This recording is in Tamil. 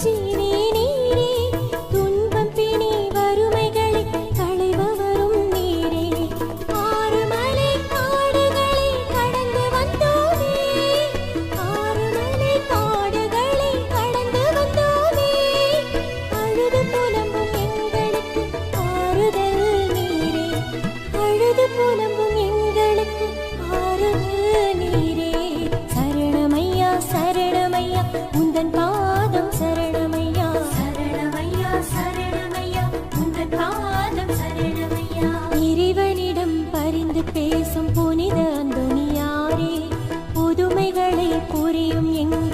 Chỉ வந்து பேசும் புனித துணியாரே புதுமைகளை புரியும் எங்கள்